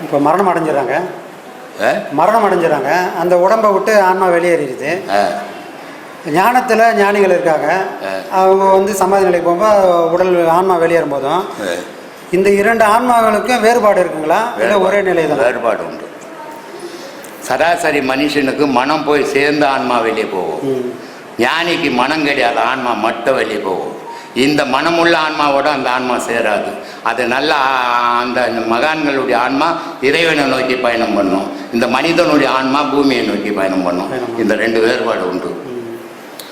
இப்போ மரணம் அடைஞ்சிடறாங்க ஆ? மரணம் அடைஞ்சிடறாங்க அந்த உடம்பை விட்டு ஆன்மா வெளியேறிடுது. ஞானத்தில் ஞானிகள் இருக்காங்க. அவங்க வந்து சமாதி நிலைக்கு போகும்போது உடல் ஆன்மா வெளியேறும் போதும். இந்த இரண்டு ஆன்மாக்களுக்கும் வேறுபாடு இருக்குங்களா? இல்லை ஒரே நிலை தான் வேறுபாடு உண்டு. சராசரி மனுஷனுக்கு மனம் போய் சேர்ந்த ஆன்மா வெளியே போகும். ஞானிக்கு மனம் கிடையாது ஆன்மா மட்டும் வெளியே போகும். இந்த மனமுள்ள ஆன்மாவோட அந்த ஆன்மா சேராது. அது நல்ல அந்த மகான்களுடைய ஆன்மா இறைவனை நோக்கி பயணம் பண்ணும். இந்த மனிதனுடைய ஆன்மா பூமியை நோக்கி பயணம் பண்ணும். இந்த ரெண்டு வேறுபாடு உண்டு.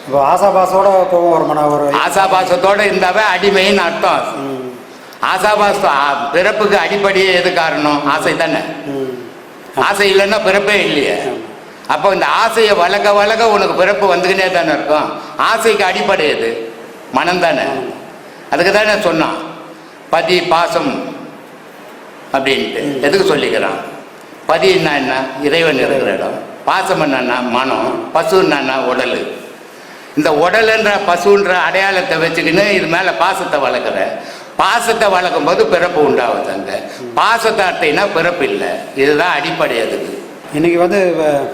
இப்போ ஆசாபாசோட போகும் ஒரு மன ஒரு ஆசாபாசத்தோட இருந்தாவே அடிமைன்னு அர்த்தம் ஆசாபாசம் பிறப்புக்கு அடிப்படையே எது காரணம்? ஆசை தானே. ஆசை இல்லைன்னா பிறப்பே இல்லையே. அப்போ இந்த ஆசையை வளர்க்க வளர்க்க உனக்கு பிறப்பு வந்துக்கிட்டே தானே இருக்கும். ஆசைக்கு அடிப்படை எது? மனம் தானே? அதுக்கு தானே சொன்னான். பதி பாசம் அப்படின்ட்டு. எதுக்கு சொல்லிக்கிறான்? பதினா என்ன? இறைவன் இருக்கிற இடம். பாசம் என்னன்னா மனம் பசுன்னா உடல். இந்த உடலுன்ற பசுன்ற அடையாளத்தை வச்சுக்கின்னு இது மேலே பாசத்தை வளர்க்குற. பாசத்தை வளர்க்கும் போது பிறப்பு உண்டாகுது அங்கே. பாசத்தை அட்டைனா பிறப்பு இல்லை. இதுதான் அடிப்படை அதுக்கு. இன்னைக்கு வந்து வ-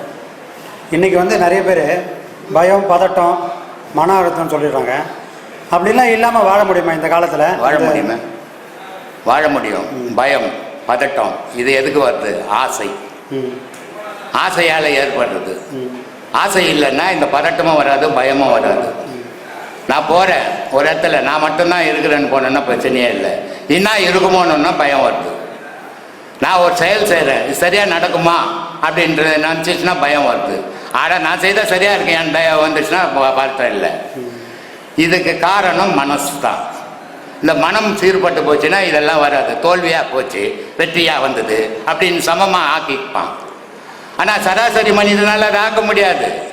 இன்னைக்கு வந்து நிறைய பேர் பயம் பதட்டம் மன அழுத்தம்னு சொல்லிடுறாங்க. அப்படிலாம் இல்லாமல் வாழ முடியுமா இந்த காலத்தில்? வாழ முடியுமா? வாழ முடியும். பயம் பதட்டம் இது எதுக்கு வருது? ஆசை. ஆசையால் ஏற்படுறது. ஆசை இல்லைன்னா இந்த பதட்டமும் வராது பயமும் வராது. நான் போகிறேன் ஒரு இடத்துல நான் மட்டும்தான் இருக்கிறேன்னு போனேன்னா பிரச்சனையே இல்லை. இன்னும் இருக்குமோன்னு பயம் வருது. நான் ஒரு செயல் செய்கிறேன் இது சரியாக நடக்குமா? அப்படின்றது நினச்சிச்சுன்னா பயம் வருது. ஆனால் நான் செய்தால் சரியாக இருக்கேன். என் தயம் வந்துச்சுன்னா ப- பதட்டம் இல்லை. இதுக்கு காரணம் மனசு தான். இந்த மனம் சீர்பட்டு போச்சுன்னா இதெல்லாம் வராது. தோல்வியாக போச்சு. வெற்றியாக வந்தது. அப்படின்னு சமமாக ஆக்கிப்பான். ஆனால் சராசரி மனிதனால் அதை ஆக்க முடியாது.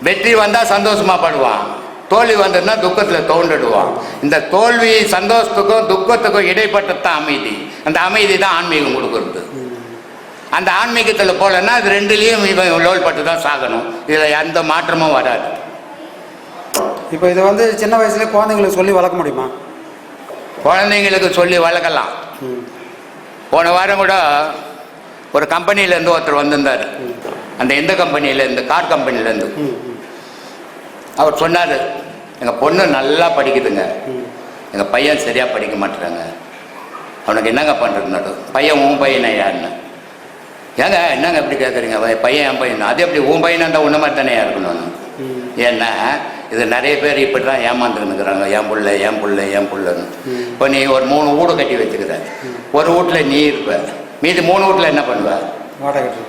வெற்றி வந்தால் சந்தோஷமாக படுவான். தோல்வி வந்ததுன்னா துக்கத்தில் தோண்டுடுவான். இந்த தோல்வி சந்தோஷத்துக்கும் துக்கத்துக்கும் இடைப்பட்டது தான் அமைதி. அந்த அமைதி தான் ஆன்மீகம் கொடுக்கறது. அந்த ஆன்மீகத்தில் போலன்னா அது ரெண்டுலேயும் இவன் லோல்பட்டு தான் சாகணும். இதில் எந்த மாற்றமும் வராது. இப்போ இதை வந்து சின்ன வயசுல குழந்தைங்களுக்கு சொல்லி வளர்க்க முடியுமா? குழந்தைங்களுக்கு சொல்லி வளர்க்கலாம். போன வாரம் கூட ஒரு கம்பெனிலேருந்து ஒருத்தர் வந்திருந்தார். அந்த எந்த கம்பெனியிலேருந்து? கார் கம்பெனிலேருந்து அவர் சொன்னார் எங்கள் பொண்ணு நல்லா படிக்குதுங்க. எங்கள் பையன் சரியாக படிக்க மாட்டேறாங்க. அவனுக்கு என்னங்க பண்ணுறது பையன் உன் பையனை யாருன்னு? ஏங்க என்னங்க இப்படி கேட்குறீங்க பையன் என் பையன். அது எப்படி உன் பையனாக இருந்தால் உன்ன மாதிரி தானே இருக்கணும் ம். ஏன்னா இது நிறைய பேர் இப்படி தான் ஏமாந்துருந்துக்கிறாங்க என் புள்ள என் புள்ள என் புள்ளன்னு. இப்போ நீ ஒரு மூணு வீடு கட்டி வச்சுக்கிற ஒரு வீட்டில் நீ இருப்ப. மீதி மூணு வீட்டில் என்ன பண்ணுவ.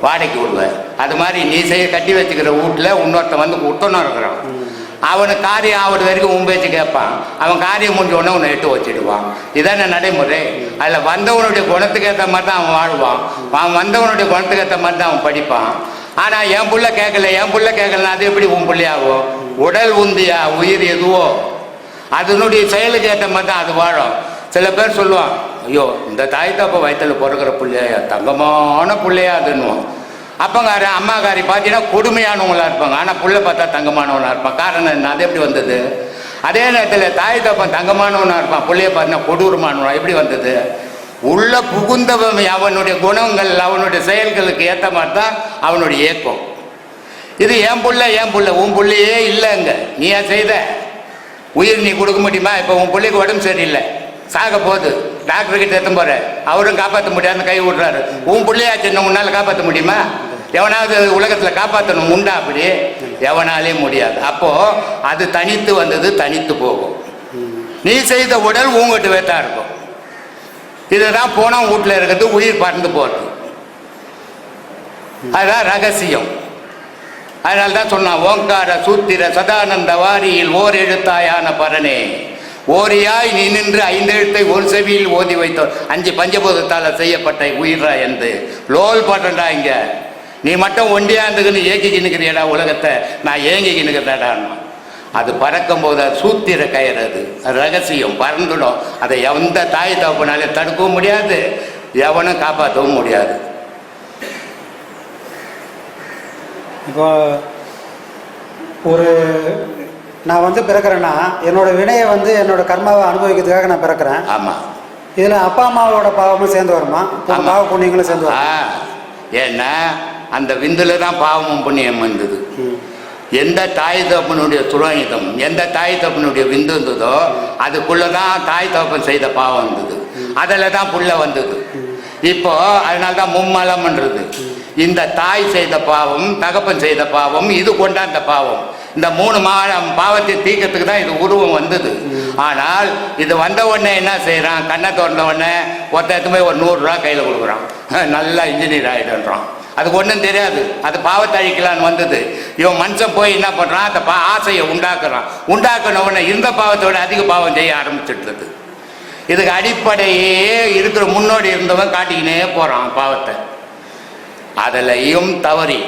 வாடகைக்கு விடுவ. அது மாதிரி நீ செய்ய கட்டி வச்சுக்கிற வீட்டில் இன்னொருத்தன் வந்து உத்தனம் இருக்கிறான். அவனுக்கு காரியம் ஆகுறது வரைக்கும் உன் பேச்சு கேட்பான். அவன் காரியம் முடிஞ்ச உடனே உன்னை எட்டு வச்சிடுவான். இதான நடைமுறை. அதில் வந்தவனுடைய குணத்துக்கு ஏற்ற மாதிரி தான் அவன் வாழ்வான். அவன் வந்தவனுடைய குணத்துக்கு ஏற்ற மாதிரி தான் அவன் படிப்பான். ஆனால் என் புள்ள கேட்கல என் புள்ள கேட்கலனா அது எப்படி உன் புள்ளையாகும்? உடல் உந்தியா உயிர் எதுவோ? அதனுடைய செயலுக்கு ஏற்ற மாதிரி தான் அது வாழும். சில பேர் சொல்லுவான் ஐயோ இந்த தாய் தப்ப வயிற்றுல பிறக்கிற பிள்ளையா? தங்கமான பிள்ளையா அதுன்னுவான் அப்பங்கார அம்மாக்காரி பார்த்தீங்கன்னா கொடுமையானவங்களா இருப்பாங்க. ஆனால் புள்ள பார்த்தா தங்கமானவனாக இருப்பான். காரணம் என்ன? அது எப்படி வந்தது? அதே நேரத்தில் தாய் தப்பன் தங்கமானவனாக இருப்பான். பிள்ளைய பார்த்தீங்கன்னா கொடூரமானவனா. எப்படி வந்தது? உள்ள புகுந்தவன் அவனுடைய குணங்கள் அவனுடைய செயல்களுக்கு ஏற்ற மாதிரி தான் அவனுடைய ஏக்கம் இது என் புள்ள என் புள்ள. உன் புள்ளையே இல்லைங்க நீ ஏன் செய்த? உயிர் நீ கொடுக்க முடியுமா? இப்போ உன் பிள்ளைக்கு உடம்பு சரியில்லை. சாக போகுது. டாக்டர் கிட்ட எடுத்து போற. அவரும் காப்பாற்ற முடியாதுன்னு கை விடுறாரு. உன் பிள்ளையாச்சு இன்னும் உன்னால காப்பாற்ற முடியுமா? எவனாவது உலகத்தில் காப்பாற்றணும் உண்டா அப்படி? எவனாலே முடியாது. அப்போ அது தனித்து வந்தது தனித்து போகும். நீ செய்த உடல் உங்ககிட்ட தான் இருக்கும். இதுதான் போனால் வீட்டில் இருக்கிறது உயிர் பறந்து போகிறது அதுதான் ரகசியம். அதனால தான் சொன்னான் ஓங்கார சூத்திர சதானந்த வாரியில் ஓர் எழுத்தாயான பரனே. ஓரியாய் நீ நின்று ஐந்தெழுத்தை ஒரு செவியில் ஓதி வைத்தோர். அஞ்சு பஞ்சபூதத்தால் செய்யப்பட்ட உயிரா என்று. லோல் பாட்டண்டா இங்க. நீ மட்டும் ஒண்டியாந்துக்குன்னு ஏங்கிக்கின்னு இருக்கிறியடா உலகத்தை. நான் ஏங்கிக்கின்னு இருக்கிறதாடான்னு அது பறக்கும் போது அது சூத்திர கயிறு அது ரகசியம் பறந்துடும். அதை எந்த தாய் தகப்பனாலே தடுக்கவும் முடியாது எவனும் காப்பாற்றவும் முடியாது. இப்போ ஒரு நான் வந்து பிறக்கிறேன்னா என்னோட வினையை வந்து என்னோட கர்மாவை அனுபவிக்கிறதுக்காக நான் பிறக்கிறேன். ஆமாம் இதில் அப்பா அம்மாவோட பாவமும் சேர்ந்து வருமா. பாவ புண்ணியங்களும் சேர்ந்து வருமா? ஏன்னா அந்த விந்துல தான் பாவமும் புண்ணியம் வந்தது. எந்த தாய் தகப்பனுடைய துரோகிதம் எந்த தாய் தகப்பனுடைய விந்து இருந்ததோ அதுக்குள்ள தான் தாய் தகப்பன் செய்த பாவம் இருந்தது. அதில் தான் புள்ள வந்தது. இப்போ அதனால தான் மும்மலம்ன்றது. இந்த தாய் செய்த பாவம் தகப்பன் செய்த பாவம் இது கொண்டாந்த பாவம். இந்த மூணு மா பாவத்தை தீக்கிறதுக்கு தான் இது உருவம் வந்தது. ஆனால் இது வந்த உடனே என்ன செய்கிறான் கண்ணை திறந்த உடனே ஒருத்தன் போய் ஒரு நூறுரூவா கையில் கொடுக்குறான். நல்லா இன்ஜினியர் ஆகிடுன்றான் அதுக்கு ஒன்றும் தெரியாது. அது பாவத்தை அழிக்கலான்னு வந்தது. இவன் மனுஷன் போய் என்ன பண்ணுறான் அந்த பா ஆசையை உண்டாக்குறான். உண்டாக்குன உடனே இருந்த பாவத்தோட அதிக பாவம் செய்ய ஆரம்பிச்சிட்ருது இதுக்கு அடிப்படையே இருக்கிற முன்னோடி இருந்தவன் காட்டிக்கினே போகிறான் பாவத்தை. அதிலையும் தவறி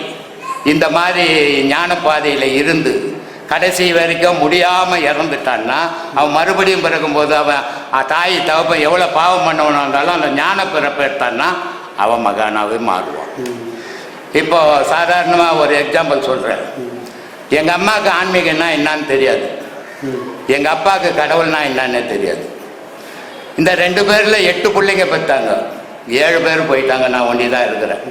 இந்த மாதிரி ஞான பாதையில் இருந்து கடைசி வரைக்கும் முடியாமல் இறந்துட்டான்னா அவன் மறுபடியும் பிறக்கும்போது அவன் தாய் தகப்பன் எவ்வளோ பாவம் பண்ணவனா இருந்தாலும் அந்த ஞான பிறப்பு எடுத்தான்னா அவன் மகானாவே மாறுவான். இப்போ சாதாரணமாக ஒரு எக்ஸாம்பிள் சொல்கிறேன் எங்கள் அம்மாவுக்கு ஆன்மீகம்னா என்னன்னு தெரியாது. எங்கள் அப்பாவுக்கு கடவுள்னா என்னன்னே தெரியாது. இந்த ரெண்டு பேரில் எட்டு பிள்ளைங்க பெற்றாங்க ஏழு பேர் போயிட்டாங்க நான் ஒண்டி தான் இருக்கிறேன்.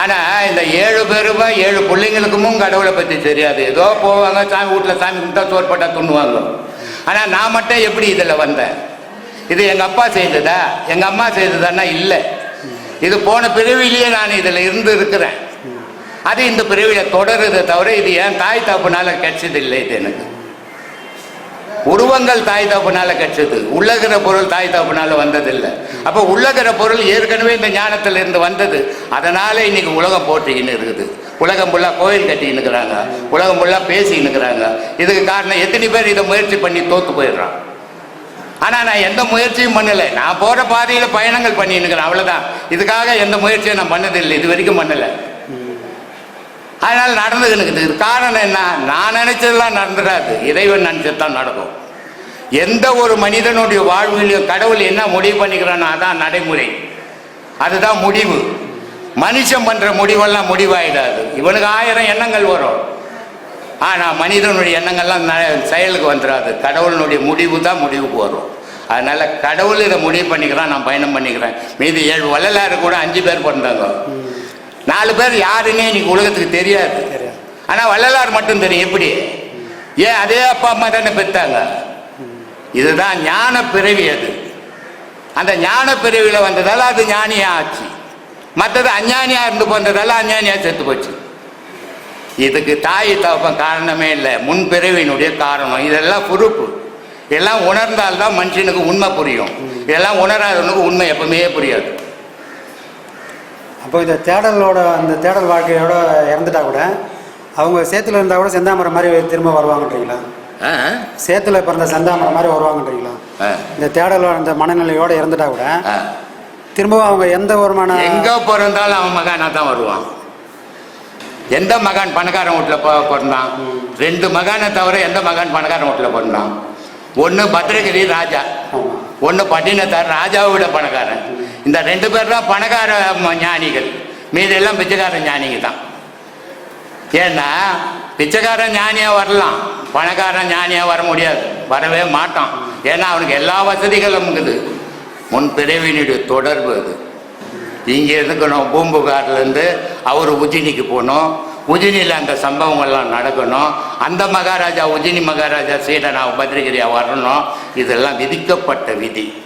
ஆனால் இந்த ஏழு பேரும் ஏழு பிள்ளைங்களுக்கும் கடவுளை பற்றி தெரியாது. ஏதோ போவாங்க சாமி வீட்டில் சாமி கும்பிட்டா சோற்பட்டா துண்ணுவாங்க ஆனால் நான் மட்டும் எப்படி இதில் வந்தேன்? இது எங்கள் அப்பா செய்ததா? எங்கள் அம்மா செய்ததான்னா இல்லை. இது போன பிறவிலேயே நான் இதில் இருந்து இருக்கிறேன். அது இந்த பிறவியில் தொடருதை தவிர இது என் தாய் தப்புனால கிடைச்சது இல்லை இது எனக்கு. உருவங்கள் தாய் தப்புனால கிடைச்சது உள்ளகிற பொருள் தாய் தப்புனால வந்ததில்லை. அப்போ உள்ளகிற பொருள் ஏற்கனவே இந்த ஞானத்தில் இருந்து வந்தது. அதனால இன்னைக்கு உலகம் போட்டிக்கின்னு இருக்குது. உலகம் ஃபுல்லாக கோயில் கட்டின்னு இருக்கிறாங்க. உலகம் ஃபுல்லாக பேசின்னு இருக்கிறாங்க. இதுக்கு காரணம் எத்தனை பேர் இதை முயற்சி பண்ணி தோத்து போயிடுறான்? ஆனால் நான் எந்த முயற்சியும் பண்ணலை. நான் போகிற பாதையில் பயணங்கள் பண்ணின்னு இருக்கிறேன். அவ்வளோதான் இதுக்காக எந்த முயற்சியும் நான் பண்ணதில்லை. இது வரைக்கும் பண்ணலை. அதனால் நடந்துக்கின்னு இருக்குது காரணம் என்ன? நான் நினைச்சதெல்லாம் நடந்துடாது. இறைவன் நினைச்சது தான் நடக்கும். எந்த ஒரு மனிதனுடைய வாழ்விலையும் கடவுள் என்ன முடிவு பண்ணிக்கிறானோ அதான் நடைமுறை. அதுதான் முடிவு. மனுஷன் பண்ற முடிவெல்லாம் முடிவாயிடாது. இவனுக்கு ஆயிரம் எண்ணங்கள் வரும். ஆனால் மனிதனுடைய எண்ணங்கள்லாம் ந- செயலுக்கு வந்துடாது. கடவுளினுடைய முடிவு தான் முடிவுக்கு வரும். அதனால கடவுள் இதை முடிவு பண்ணிக்கிறான் நான் பயணம் பண்ணிக்கிறேன். மீதி ஏழு வள்ளலாறு கூட அஞ்சு பேர் பிறந்தாங்க. நாலு பேர் யாருன்னே இன்னைக்கு உலகத்துக்கு தெரியாது. தெரியாது. ஆனால் வள்ளலார் மட்டும் தெரியும். எப்படி? ஏன் அதே அப்பா அம்மா தானே பெற்றாங்க இதுதான் ஞான பிறவி அது. அந்த ஞான பிறவியில் வந்ததால அது ஞானியா ஆச்சு. மற்றது அஞ்ஞானியா இருந்து போனதால அஞ்ஞானியா செத்து போச்சு. இதுக்கு தாய் தகப்பன் காரணமே இல்லை. முன் பிறவியினுடைய காரணம். இதெல்லாம் பொறுப்பு. இதெல்லாம் உணர்ந்தால்தான் மனுஷனுக்கு உண்மை புரியும். இதெல்லாம் உணராதவனுக்கு உண்மை எப்பவுமே புரியாது. அப்போ இந்த தேடலோட அந்த தேடல் வாழ்க்கையோட இறந்துட்டா கூட அவங்க சேத்துல இருந்தால் கூட செந்தாமரை மாதிரி திரும்ப வருவாங்கன்றீங்களா? சேத்துல பிறந்த செந்தாமரை மாதிரி வருவாங்கன்றீங்களா. இந்த தேடலோட அந்த மனநிலையோட இறந்துட்டா கூட. திரும்பவும் அவங்க எந்த வருமான எங்க பிறந்தாலும் அவன் மகானா தான் வருவான். எந்த மகான் பணக்காரன் வீட்டில் பிறந்தான்? ரெண்டு மகானை தவிர எந்த மகான் பணக்காரன் வீட்டில் பிறந்தான்? ஒன்று பத்ரகிரி ராஜா. ஒன்று பட்டினத்தார் ராஜாவை விட பணக்காரன் இந்த ரெண்டு பேர் தான் பணக்கார ஞானிகள். மீதி எல்லாம் பிச்சைக்கார ஞானிகள் தான். ஏன்னா பிச்சைக்காரன் ஞானியா வரலாம். பணக்காரன் ஞானியா வர முடியாது. வரவே மாட்டான். ஏன்னா அவனுக்கு எல்லா வசதிகளும் இருக்குது. முன் பிறவினுடைய தொடர்பு அது. இங்கே இருக்கணும் பூம்புகார்லேருந்து அவர் உஜினிக்கு போகணும். உஜினியில் அந்த சம்பவங்கள்லாம் நடக்கணும். அந்த மகாராஜா உஜினி மகாராஜா சீடனா பத்திரிகிரியா வரணும். இதெல்லாம் விதிக்கப்பட்ட விதி.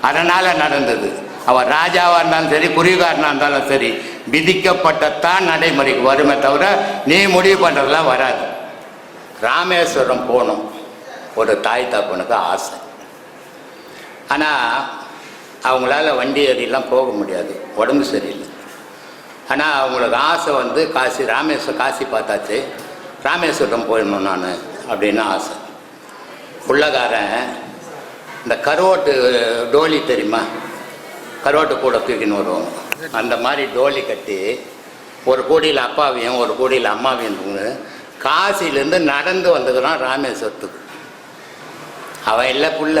அதனால் நடந்தது. அவர் ராஜாவாக இருந்தாலும் சரி குறிகாரனாக இருந்தாலும் சரி விதிக்கப்பட்டத்தான் நடைமுறைக்கு வருமே தவிர நீ முடிவு பண்ணுறதெல்லாம் வராது. ராமேஸ்வரம் போகணும். ஒரு தாய் தகப்பனுக்கு ஆசை. ஆனால் அவங்களால வண்டி ஏறிலாம் போக முடியாது. உடம்பு சரியில்லை. ஆனால் அவங்களுக்கு ஆசை வந்து காசி ராமேஸ்வரம் காசி பார்த்தாச்சு. ராமேஸ்வரம் போயிடணும் நான் அப்படின்னு ஆசை. உள்ளகாரன் இந்த கருவோட்டு டோலி தெரியுமா? கருவாட்டு கூட தூக்கின்னு வருவோம். அந்த மாதிரி டோலி கட்டி ஒரு கோடியில் அப்பாவையும் ஒரு கோடியில் அம்மாவையும் காசிலேருந்து நடந்து வந்துக்கிறான் ராமேஸ்வரத்துக்கு. அவன் இல்லை புள்ள.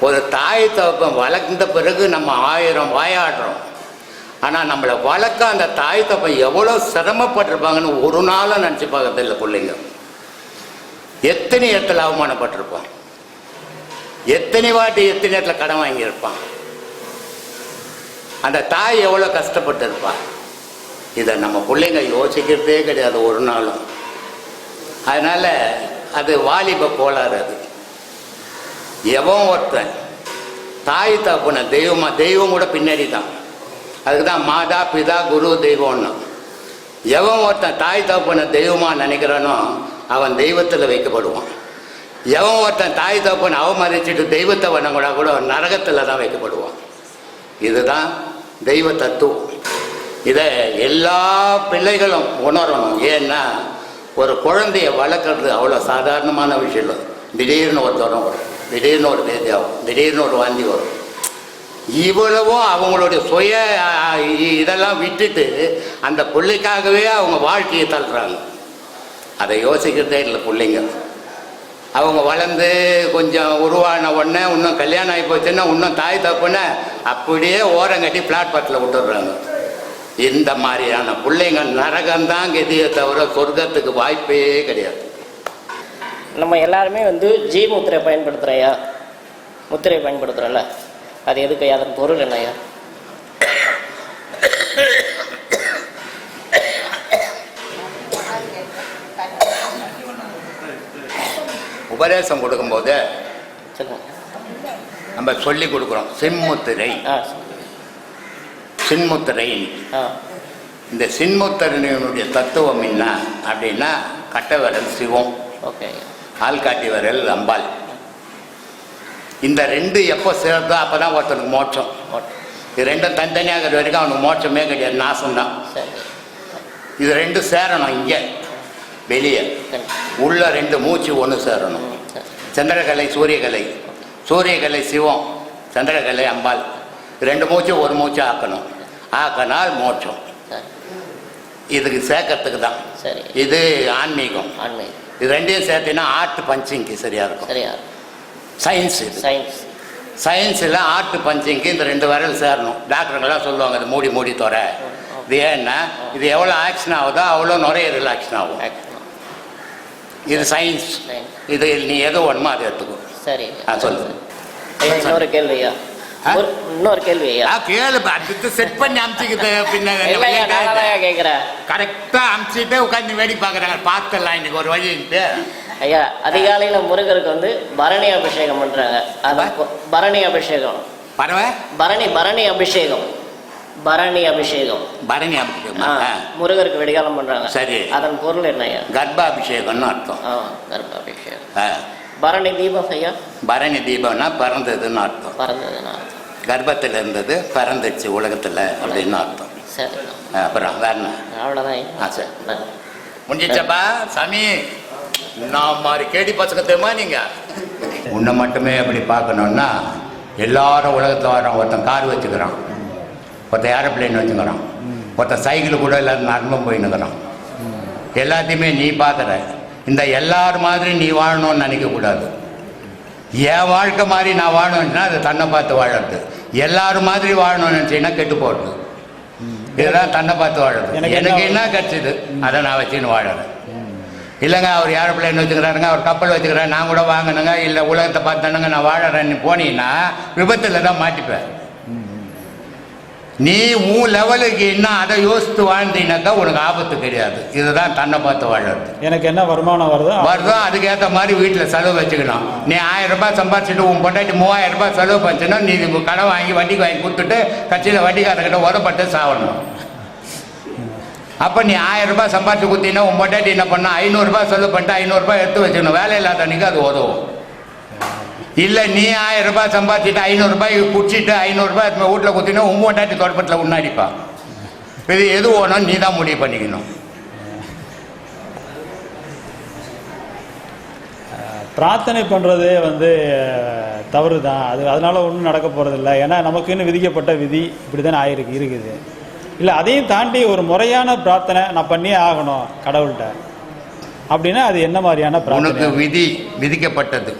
ஒரு தாய் தகப்பன் வளர்ந்த பிறகு நம்ம ஆயிரம் வாயாடுறோம். ஆனால் நம்மளை வளர்க்க அந்த தாய் தோப்பம் எவ்வளோ சிரமப்பட்டிருப்பாங்கன்னு ஒரு நாளும் நினச்சி பார்க்கறதில்ல பிள்ளைங்க. எத்தனை இடத்துல அவமானப்பட்டிருப்பான்? எத்தனை வாட்டி எத்தனை இடத்துல கடன் வாங்கியிருப்பான்? அந்த தாய் எவ்வளோ கஷ்டப்பட்டு இருப்பான் இதை நம்ம பிள்ளைங்க யோசிக்கிறதே கிடையாது ஒரு நாளும். அதனால் அது வாலிப கோளாறு அது. எவன் ஒருத்தன் தாய் தப்புன தெய்வமா தெய்வம் கூட பின்னாடி தான். அதுக்கு தான் மாதா பிதா குரு தெய்வம்னு. எவன் ஒருத்தன் தாய் தப்புன தெய்வமாக நினைக்கிறானோ அவன் தெய்வத்தில் வைக்கப்படுவான். எவன் ஒருத்தன் தாய் தப்பன் அவமதிச்சுட்டு தெய்வத்தை வணங்கினா கூட நரகத்தில் தான் வைக்கப்படுவான். இதுதான் தெய்வ தத்துவம். இதை எல்லா பிள்ளைகளும் உணரணும். ஏன்னா ஒரு குழந்தைய வளர்க்குறது அவ்வளோ சாதாரணமான விஷயம் இல்லை. திடீர்னு ஒரு வரும். திடீர்னு ஒரு தேதி ஆகும். திடீர்னு ஒரு வாந்தி வரும். இவ்வளவும் அவங்களுடைய சுய இதெல்லாம் விட்டுட்டு அந்த பிள்ளைக்காகவே அவங்க வாழ்க்கையை தள்ளுறாங்க. அதை யோசிக்கிறதே இல்லை பிள்ளைங்க. அவங்க வளர்ந்து கொஞ்சம் உருவான உடனே இன்னும் கல்யாணம் ஆகி போச்சுன்னா இன்னும் தாய் தப்புன்னு அப்படியே ஓரங்கட்டி பிளாட்பாட்டில் விட்டுடுறாங்க. இந்த மாதிரியான பிள்ளைங்க நரகம்தான் கெதியை தவிர சொர்க்கத்துக்கு வாய்ப்பே கிடையாது. நம்ம எல்லாருமே வந்து ஜி முத்திரை பயன்படுத்துகிறையா முத்திரை பயன்படுத்துகிறோம்ல அது எதுக்கு அதன் பொருள் என்னையா உபதேசம் கொடுக்கும்போது நம்ம சொல்லி கொடுக்குறோம். சின்முத்திரை. ஆ. சின்முத்திரை இந்த சின்முத்திரையினுடைய தத்துவம் என்ன அப்படின்னா கட்டை விரல் சிவம். ஓகே. ஆள்காட்டி விரல் அம்பாள். இந்த ரெண்டு எப்போ சேர்ந்தோ அப்போ தான் ஒருத்தனுக்கு மோட்சம். இது ரெண்டும் தனித்தனியாக இருக்கிற வரைக்கும் அவனுக்கு மோட்சமே கிடையாது. நாசம்தான் சரி. இது ரெண்டும் சேரணும் இங்கே. வெளியே. உள்ள ரெண்டு மூச்சு ஒன்று சேரணும். சந்திரகலை சூரியகலை. சூரியகலை சிவம் சந்திரகலை அம்பாள். ரெண்டு மூச்சு ஒரு மூச்சு ஆக்கணும். ஆக்கினால் மோட்சம். இதுக்கு சேர்க்கறதுக்கு தான் சரி. இது ஆன்மீகம். ஆன்மீகம். இது ரெண்டையும் சேர்த்தினா ஆர்ட் பஞ்சிங்க்கு சரியா இருக்கும். சரியா சயின்ஸ் இது. சயின்ஸ் சயின்ஸில் ஆர்ட் பஞ்சிங்க்கு இந்த ரெண்டு விரல் சேரணும். டாக்டருங்கெல்லாம் சொல்லுவாங்க இது மூடி மூடி தோற இது ஏன்னா இது எவ்வளோ ஆக்ஷன் ஆகுதோ அவ்வளோ நுரையீரல் ஆக்ஷன் ஆகும். இது சயின்ஸ். இது நீ எது வேணுமோ அதை எடுத்துக்கோ. சரி. ஆ, சொல்லு. இன்னொரு கேள்வி ஐயா ஆ? ஒரு- இன்னொரு கேள்வி கேளு அடுத்து செட் பண்ணி நான் பின்ன கேட்குறேன் கரெக்டாக அமுச்சிட்டு உட்காந்து வேடி பார்க்குறாங்க. பார்த்துடலாம் இன்னைக்கு ஒரு வழின்ட்டு ஐயா அதிகாலையில் முருகருக்கு வந்து பரணி அபிஷேகம் பண்ணுறாங்க அது பொ- பரணி அபிஷேகம். பரவ பரணி பரணி அபிஷேகம். பரணி அபிஷேகம். பரணி அபிஷேகம்? முருகருக்கு வெடிகாலம் பண்றாங்க. சரி. அதன் பொருள் என்ன ஐயா? கர்ப்பாபிஷேகம்னு அர்த்தம். ஆ கர்ப்ப அபிஷேகம். ஆ, பரணி தீபம் ஐயா? பரணி தீபம்னா பிறந்ததுன்னு அர்த்தம். பறந்ததுன்னா கர்ப்பத்தில் இருந்தது பிறந்துச்சு உலகத்தில் அப்படின்னு அர்த்தம். சரி. அப்புறம் வேற என்ன? அவ்வளோதான் ஆ, சரி. முடிஞ்சிச்சப்பா சாமி. நான் மாதிரி கேடி பசங்க தெரியுமா நீங்க? உன்னை மட்டுமே அப்படி பார்க்கணுன்னா எல்லாரும் உலகத்தில் வரான் ஒருத்தன் கார் வச்சுக்கிறான். ஒருத்தன் ஏரோப்ளேன் வச்சுக்கிறான். ஒருத்தன் சைக்கிள் கூட எல்லாரும் நடந்தும் போயின்னுக்கிறான் எல்லாத்தையுமே நீ பார்க்குற இந்த எல்லார் மாதிரி நீ வாழணும்னு நினைக்கக்கூடாது. என் வாழ்க்கை மாதிரி நான் வாழணும்னா அது தன்னை பார்த்து வாழறது. எல்லாரும் மாதிரி வாழணும்னு நினச்சின்னா கெட்டு போகிறது இதுதான் தன்னை பார்த்து வாழறது. எனக்கு என்ன எனக்கு என்ன கிடைச்சிது? அதை நான் வச்சுன்னு வாழறேன். இல்லைங்க அவர் ஏரோப்ளேன் வச்சுக்கிறாருங்க அவர் கப்பல் வச்சுக்கிறாரு நான் கூட வாங்கணுங்க இல்லை உலகத்தை பார்த்தானுங்க நான் வாழறேன்னு போனீங்கன்னா விபத்தில் தான் மாட்டிப்பேன். நீ உன் லெவலுக்கு என்ன அதை யோசித்து வாழ்ந்தீனாக்கா உனக்கு ஆபத்து கிடையாது. இதுதான் தன்னை பார்த்து வாழறது. எனக்கு என்ன வருமானம் வருதோ வருதோ அதுக்கேற்ற மாதிரி வீட்டில் செலவு வச்சுக்கணும். நீ ஆயிரம் ரூபாய் சம்பாதிச்சுட்டு உன் பொண்டாட்டி மூவாயிரம் ரூபாய் செலவு பண்ணிச்சுன்னா நீ இது கடன் வாங்கி வட்டிக்கு வாங்கி கொடுத்துட்டு கட்சியில் வட்டிக்காரர்கிட்ட உதப்பட்டு சாவணும். அப்போ நீ ஆயிரம் ரூபாய் சம்பாதிச்சு கொடுத்தீங்கன்னா உன் பொண்டாட்டி என்ன பண்ணா? ஐநூறுரூபா செலவு பண்ணிட்டு ஐநூறுரூபா எடுத்து வச்சுக்கணும். வேலை இல்லாத அன்னைக்கு அது உதவும். இல்லை நீ ஆயிரம் ரூபாய் சம்பாதிச்சுட்டு ஐநூறுரூபாய் குடிச்சிட்டு ஐநூறுரூபா வீட்டில் குத்தினா உன் பொண்டாட்டி தொடப்பத்தில் இது எது வேணும் நீ தான் முடிவு பண்ணிக்கணும். பிரார்த்தனை பண்ணுறதே வந்து தவறு தான் அது அதனால ஒன்றும் நடக்க போகிறதில்ல ஏன்னா நமக்குன்னு விதிக்கப்பட்ட விதி இப்படி தானே ஆயிருக்கு இருக்குது. இல்லை அதையும் தாண்டி ஒரு முறையான பிரார்த்தனை நான் பண்ணியே ஆகணும் கடவுள்கிட்ட. அப்படின்னா அது என்ன மாதிரியான பிரார்த்தனை? விதி விதிக்கப்பட்டது.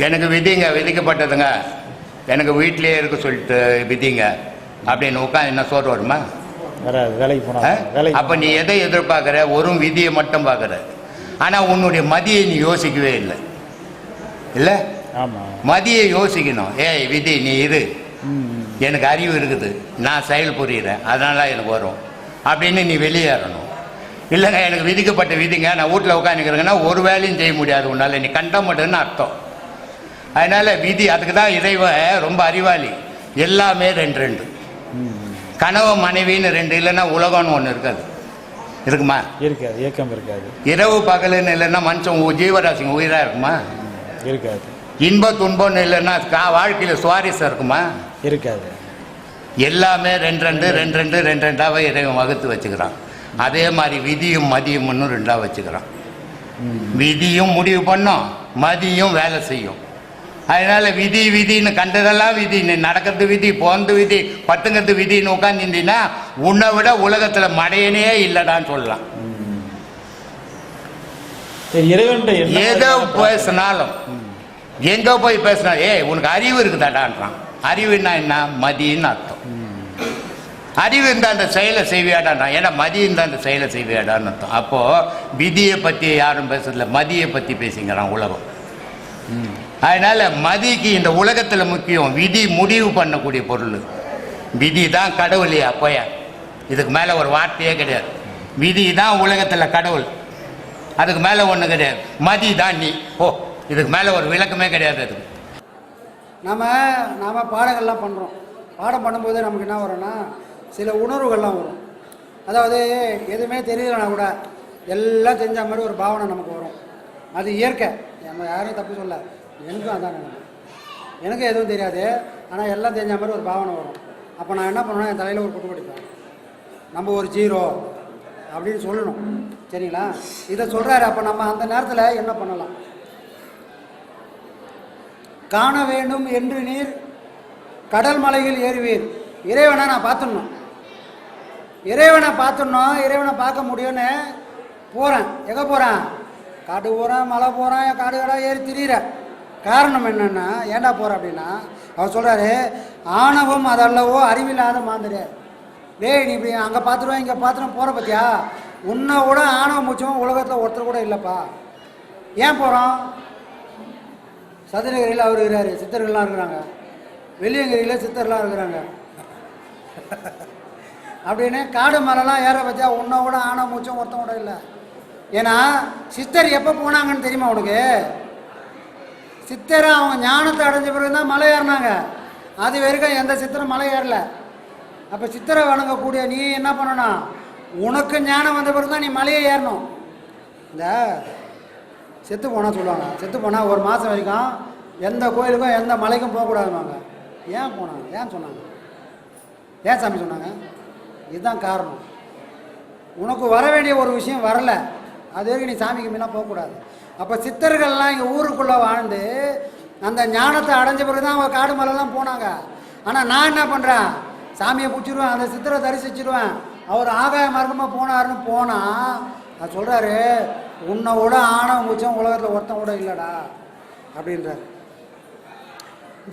எனக்கு விதிங்க விதிக்கப்பட்டதுங்க. எனக்கு வீட்டிலேயே இருக்க சொல்லிட்டு விதிங்க. அப்படின்னு உட்காந்து என்ன சோறு வருமா? வேலைக்கு போனா அப்ப நீ எதை எதிர்பார்க்குற? ஒரு விதியை மட்டும் பார்க்குற. ஆனா உன்னுடைய மதியை நீ யோசிக்கவே இல்லை. இல்லை? ஆமா. மதியை யோசிக்கணும். ஏய் விதி நீ இரு. எனக்கு அறிவு இருக்குது. நான் செயல் புரிகிறேன் அதனால எனக்கு வரும். அப்படின்னு நீ வெளியேறணும். இல்லைங்க எனக்கு விதிக்கப்பட்ட விதிங்க. நான் வீட்டில் உட்காந்துக்கிறேங்கன்னா ஒரு வேலையும் செய்ய முடியாது உன்னால். நீ கண்ட மாட்டேன்னு அர்த்தம். அதனால விதி அதுக்கு தான் இறைவன் ரொம்ப அறிவாளி. எல்லாமே ரெண்டு ரெண்டு. கனவு மனைவின்னு ரெண்டு இல்லைன்னா உலகம்னு ஒன்று இருக்காது. இருக்குமா? இருக்காது இயக்கம் இருக்காது. இரவு பகலுன்னு இல்லைன்னா மனுஷன் ஜீவராசிங்க உயிராக இருக்குமா? இருக்காது. இன்ப துன்பம்னு இல்லைன்னா வாழ்க்கையில சுவாரஸ்யம் இருக்குமா? இருக்காது. எல்லாமே ரெண்டு ரெண்டு ரெண்டு ரெண்டு ரெண்டு ரெண்டாவே இறைவன் வகுத்து வச்சுக்கிறான். அதே மாதிரி விதியும் மதியும் இன்னும் ரெண்டா வச்சுக்கிறான். விதியும் முடிவு பண்ணும் மதியும் வேலை செய்யும். அதனால விதி விதின்னு கண்டதெல்லாம் விதி. நடக்கிறது விதி போந்து விதி பத்துங்கிறது விதின்னு உட்காந்துருந்தீங்கன்னா உன்னை விட உலகத்துல மடையனே இல்லடான்னு சொல்லலாம். ஏதோ? பேசினாலும் எங்க போய் பேசினா ஏய் உனக்கு அறிவு இருக்குதாடான்றான். அறிவுன்னா என்ன? மதின்னு அர்த்தம். அறிவு இருந்தால் அந்த செயலை செய்வியாடான்றான். ஏன்னா மதி இருந்தால் அந்த செயலை செய்வியாடான்னு அர்த்தம். அப்போ விதியை பற்றி யாரும் பேசுறதில்ல. மதியை பற்றி பேசிங்கிறான் உலகம். அதனால மதிக்கு இந்த உலகத்தில் முக்கியம். விதி முடிவு பண்ணக்கூடிய பொருள். விதி தான் கடவுளையா அப்போயா இதுக்கு மேலே ஒரு வார்த்தையே கிடையாது. விதி தான் உலகத்தில் கடவுள். அதுக்கு மேலே ஒன்றும் கிடையாது. மதி தான் நீ. ஓ இதுக்கு மேலே ஒரு விளக்கமே கிடையாது அதுக்கு. நம்ம நாம் பாடங்கள்லாம் பண்ணுறோம் பாடம் பண்ணும்போது நமக்கு என்ன வரும்னா சில உணர்வுகள்லாம் வரும். அதாவது எதுவுமே தெரியலனா கூட எல்லாம் தெரிஞ்ச மாதிரி ஒரு பாவனை நமக்கு வரும். அது இயற்கை. நம்ம யாரும் தப்பு சொல்ல எனக்கும் அதான் எனக்கும் எனக்கு எதுவும் தெரியாது. ஆனால் எல்லாம் தெரிஞ்ச மாதிரி ஒரு பாவனை வரும். அப்போ நான் என்ன பண்ணுவேன் என் தலையில் ஒரு குட்டு படிப்பேன். நம்ம ஒரு ஜீரோ அப்படின்னு சொல்லணும். சரிங்களா? இதை சொல்கிறாரு அப்போ நம்ம அந்த நேரத்தில் என்ன பண்ணலாம்? காண வேண்டும் என்று நீர் கடல் மலையில் ஏறுவீர். இறைவனை நான் பார்த்துடணும். இறைவனை பார்த்துடணும். இறைவனை பார்க்க முடியும்னு போகிறேன் எங்கே போகிறேன் காட்டு போகிறேன் மலை போகிறேன் காடு காடாக ஏறி திரியிறேன். காரணம் என்னென்னா ஏண்டா போகிற அப்படின்னா அவர் சொல்கிறாரு ஆணவம் அதல்லவோ அறிவில்லாத மாந்திரே. டேய் நீ இப்படி அங்கே பார்த்துருவோம் இங்கே பார்த்துருவோம் போகிற பற்றியா உன்னை கூட ஆணவம் முச்சம் உலகத்தில் ஒருத்தர் கூட இல்லைப்பா. ஏன் போகிறோம் சதுரகிரியில் அவர் இருக்கிறாரு சித்தர்கள்லாம் இருக்கிறாங்க. வெள்ளியங்கிரியில் சித்தர்லாம் இருக்கிறாங்க. அப்படின்னு காடு மலைலாம் ஏற பற்றியா உன்னை கூட ஆணவம் மூச்சும் ஒருத்தன் கூட இல்லை. ஏன்னா சித்தர் எப்போ போனாங்கன்னு தெரியுமா உனக்கு? சித்தரை அவங்க ஞானத்தை அடைஞ்ச பிறகு தான் மலை ஏறினாங்க. அது வரைக்கும் எந்த சித்தரும் மலை ஏறல. அப்போ சித்தரை வணங்கக்கூடிய நீ என்ன பண்ணணும் உனக்கு ஞானம் வந்த பிறகு தான் நீ மலையை ஏறணும். இந்த செத்து போனால் சொல்லுவாங்க. செத்து போனால் ஒரு மாதம் வரைக்கும் எந்த கோயிலுக்கும் எந்த மலைக்கும் போகக்கூடாதுவாங்க ஏன் போனாங்க? ஏன் சொன்னாங்க? ஏன் சாமி சொன்னாங்க? இதுதான் காரணம். உனக்கு வர வேண்டிய ஒரு விஷயம் வரல. அது வரைக்கும் நீ சாமிக்கு முன்னா போகக்கூடாது. அப்போ சித்தர்கள்லாம் இங்கே ஊருக்குள்ளே வாழ்ந்து அந்த ஞானத்தை அடைஞ்ச பிறகு தான் அவங்க காடு மலைலாம் போனாங்க. ஆனால் நான் என்ன பண்ணுறேன் சாமியை பிடிச்சிருவேன் அந்த சித்தரை தரிசிச்சிருவேன். அவர் ஆகாய மார்க்கமாக போனாருன்னு போனால் நான் சொல்கிறாரு உன்னை விட ஆணவம் முச்சம் உலகத்தில் ஒருத்தன் கூட இல்லைடா அப்படின்றார்.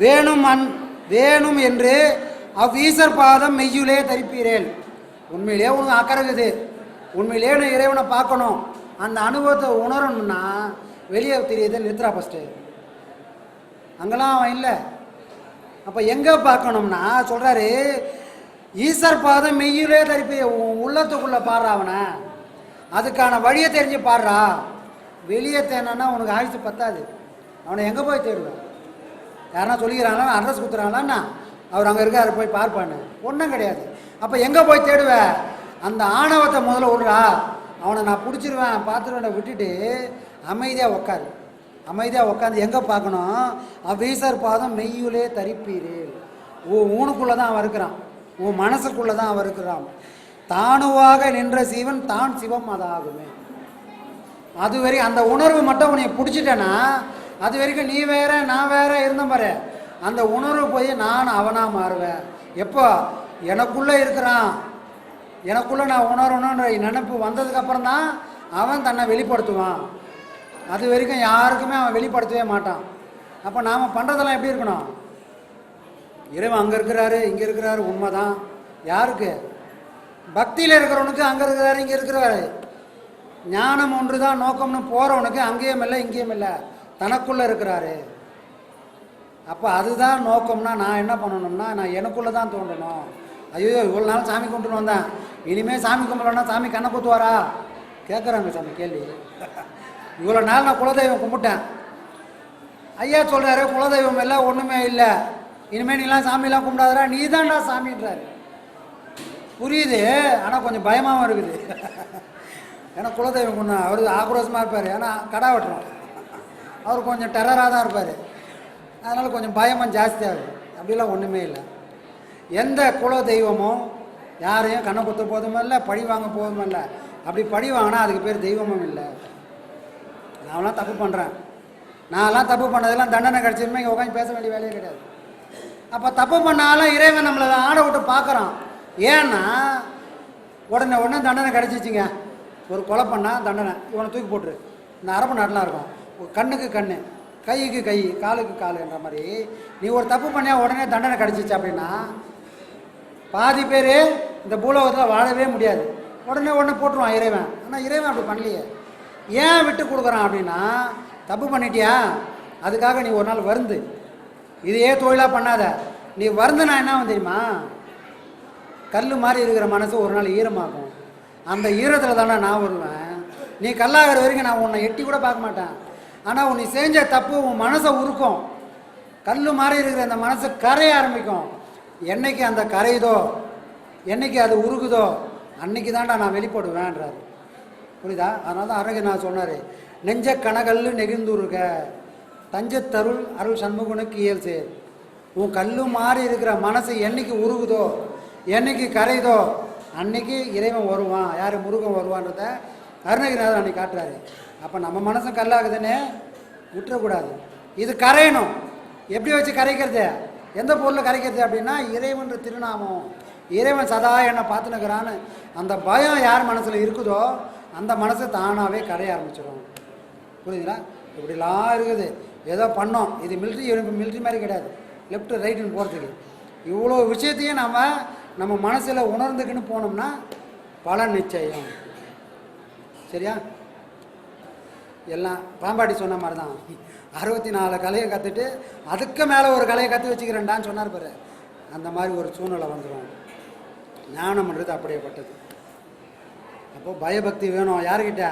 வேணும் அன் வேணும் என்று அவ்வீசர் பாதம் மெய்யுலே தரிப்பீரேன். உண்மையிலே உனக்கு அக்கறை இருக்குது. உண்மையிலே நான் இறைவனை பார்க்கணும். அந்த அனுபவத்தை உணரணும்னா வெளியே தெரியுது நிறுத்துறா ஃபஸ்ட்டு அங்கெல்லாம் அவன் இல்லை. அப்போ எங்கே பார்க்கணும்னா சொல்கிறாரு ஈஸ்வர் பாதம் மெய்யிலே தரிப்பி உள்ளத்துக்குள்ளே பாடுறா அவனை. அதுக்கான வழியை தெரிஞ்சு பாடுறா. வெளியே தேனா உனக்கு ஆயுசு பத்தாது. அவனை எங்கே போய் தேடுவேன்? யாரா சொல்லிக்கிறாங்களா அட்ரஸ் கொடுத்துறாங்களான்னா அவர் அங்கே இருக்காரு போய் பார்ப்பான்னு. ஒன்றும் கிடையாது. அப்போ எங்கே போய் தேடுவ? அந்த ஆணவத்தை முதல்ல விடுறா. அவனை நான் பிடிச்சிருவேன் பார்த்துருவேன் விட்டுட்டு அமைதியாக உட்காரு அமைதியாக உட்காந்து எங்கே பார்க்கணும்? அவ்வீசர் பாதம் மெய்யுலே தரிப்பீரு. உன் ஊனுக்குள்ளே தான் அவன் இருக்கிறான். உன் மனசுக்குள்ளே தான் அவன் இருக்கிறான். தானுவாக நின்ற சீவன் தான் சிவம் அதாகுமே. அது வரை அந்த உணர்வு மட்டும் உனைய பிடிச்சிட்டேன்னா அது வரைக்கும் நீ வேற நான் வேற இருந்த பாரு. அந்த உணர்வு போய் நான் அவனாக மாறுவேன். எப்போ? எனக்குள்ளே இருக்கிறான். எனக்குள்ளே நான் உணரணுன்ற நினைப்பு வந்ததுக்கப்புறம் தான் அவன் தன்னை வெளிப்படுத்துவான். அது வரைக்கும் யாருக்குமே அவன் வெளிப்படுத்தவே மாட்டான். அப்போ நாம் பண்ணுறதெல்லாம் எப்படி இருக்கணும்? இறைவன் அங்கே இருக்கிறாரு இங்கே இருக்கிறாரு உண்மை தான் யாருக்கு? பக்தியில் இருக்கிறவனுக்கு அங்கே இருக்கிறாரு இங்கே இருக்கிறாரு. ஞானம் ஒன்று தான் நோக்கம்னு போகிறவனுக்கு அங்கேயும் இல்லை இங்கேயும் இல்லை. தனக்குள்ளே இருக்கிறாரு. அப்போ அதுதான் நோக்கம்னா நான் என்ன பண்ணணும்னா நான் எனக்குள்ளே தான் தோன்றணும். ஐயோ இவ்வளோ நாள் சாமி கும்பிட்டு வந்தேன். இனிமேல் சாமி கும்பிடலன்னா சாமி கண்ணை குத்துவாரா கேட்குறாங்க சாமி கேள்வி. இவ்வளோ நாள் நான் குலதெய்வம் கும்பிட்டேன். ஐயா சொல்கிறாரு குலதெய்வம் எல்லாம் ஒன்றுமே இல்லை. இனிமேல் நீலாம் சாமிலாம் கும்பிடாதரா நீ தான்டா சாமின்றாரு. புரியுது ஆனால் கொஞ்சம் பயமாகவும் இருக்குது. ஏன்னா குலதெய்வம் கொண்டு அவர் ஆக்ரோஷமாக இருப்பார் ஏன்னா கடா வெட்டுறோம். அவர் கொஞ்சம் டெரராக தான் இருப்பார். அதனால் கொஞ்சம் பயமும் ஜாஸ்தியாகுது அப்படிலாம் ஒன்றுமே இல்லை. எந்த குல தெய்வமும் யாரையும் கண்ணை குத்த போதும் இல்லை பழி வாங்க போதும் இல்லை. அப்படி பழி வாங்கினா அதுக்கு பேர் தெய்வமும் இல்லை. நான்லாம் தப்பு பண்ணுறேன் நான்லாம் தப்பு பண்ணதெல்லாம் தண்டனை கிடச்சிருமே இங்கே உட்காந்து பேச வேண்டிய வேலையே கிடையாது. அப்போ தப்பு பண்ணாலும் இறைவன் நம்மளை ஆட விட்டு பார்க்குறான் ஏன்னா உடனே உடனே தண்டனை கிடச்சிச்சிங்க ஒரு கொலை பண்ணால் தண்டனை. இவனை தூக்கி போட்டுரு. இந்த அரபு நாட்டெலாம் இருக்கும். கண்ணுக்கு கண் கைக்கு கை காலுக்கு காலுன்ற மாதிரி. நீ ஒரு தப்பு பண்ணியா உடனே தண்டனை கிடச்சிச்சு அப்படின்னா பாதி பேர் இந்த பூலோகத்தில் வாழவே முடியாது. உடனே உடனே போட்டுருவான் இறைவன். ஆனால் இறைவன் அப்படி பண்ணலையே. ஏன் விட்டு கொடுக்குறான் அப்படின்னா தப்பு பண்ணிட்டியா? அதுக்காக நீ ஒரு நாள் வருந்து. இதையே தொழிலாக பண்ணாத? நீ வருந்துனா என்ன தெரியுமா? கல் மாதிரி இருக்கிற மனசு ஒரு நாள் ஈரமாகும். அந்த ஈரத்தில் தானே நான் வருவேன். நீ கல்லாகிற வரைக்கும் நான் உன்னை எட்டி கூட பார்க்க மாட்டேன். ஆனால் உன்னை செஞ்ச தப்பு உன் மனசை உருக்கும். கல் மாதிரி இருக்கிற அந்த மனசு கரைய ஆரம்பிக்கும். என்னைக்கு அந்த கரையுதோ என்னைக்கு அது உருகுதோ அன்னைக்கு தான்டா நான் வெளிப்படுவேன்றாரு. புரியுதா? அதனால தான் அருணகிரி நான் சொன்னார் நெஞ்ச கனகல்லு நெகிழ்ந்துருக தஞ்சத்தருள் அருள் சண்முகனுக்கு இயல் சேர். உன் கல்லு மாறி இருக்கிற மனசு என்னைக்கு உருகுதோ என்னைக்கு கரையுதோ அன்னைக்கு இறைவன் வருவான். யார் முருகன் வருவான்றத அருணகிரிநாதர் அன்னைக்கு காட்டுறாரு. அப்போ நம்ம மனசும் கல்லாகுதுன்னு விட்டுறக்கூடாது. இது கரையணும். எப்படி வச்சு கரைக்கிறது? எந்த பொருளில் கரைக்கிறது அப்படின்னா இறைவன்ற திருநாமம். இறைவன் சதா என்னை பார்த்துனுக்கிறான்னு அந்த பயம் யார் மனசில் இருக்குதோ அந்த மனசு தானாகவே கரைய ஆரம்பிச்சிடும் புரியுதுங்களா? இப்படிலாம் இருக்குது. ஏதோ பண்ணோம். இது மிலிட்ரி மிலிட்ரி மாதிரி கிடையாது. லெஃப்ட்டு ரைட்டுன்னு போகிறதுக்கு இவ்வளோ விஷயத்தையும் நம்ம நம்ம மனசில் உணர்ந்துக்கின்னு போனோம்னா பலன் நிச்சயம். சரியா? எல்லாம் பாம்பாட்டி சொன்ன மாதிரி தான் அறுபத்தி நாலு கலையை கற்றுட்டு அதுக்கு மேலே ஒரு கலையை கற்று வச்சுக்கிறேன்டான்னு சொன்னார் பாரு. அந்த மாதிரி ஒரு சூழ்நிலை வந்துடும் ஞானம்ன்றது அப்படியேப்பட்டது அப்போது பயபக்தி வேணும். யார்கிட்ட?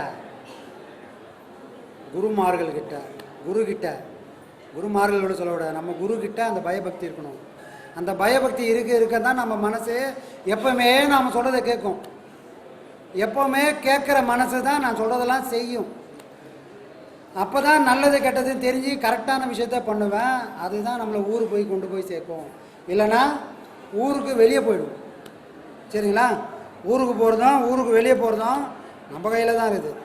குருமார்கள் குருக்கிட்ட குரு கிட்ட குருமார்களோட சொல்லக்கூடாது நம்ம குரு அந்த பயபக்தி இருக்கணும். அந்த பயபக்தி இருக்க இருக்க தான் நம்ம மனசு எப்போவுமே நாம் சொல்கிறத கேட்கும். எப்போவுமே கேட்குற மனசு தான் நான் சொல்கிறதெல்லாம் செய்யும். அப்போ தான் நல்லது கெட்டது தெரிஞ்சு கரெக்டான விஷயத்த பண்ணுவேன். அதுதான் நம்மளை ஊருக்கு போய் கொண்டு போய் சேர்க்கும். இல்லைன்னா ஊருக்கு வெளியே போயிடும். சரிங்களா? ஊருக்கு போகிறதும் ஊருக்கு வெளியே போகிறதும் நம்ம கையில் தான் இருக்குது.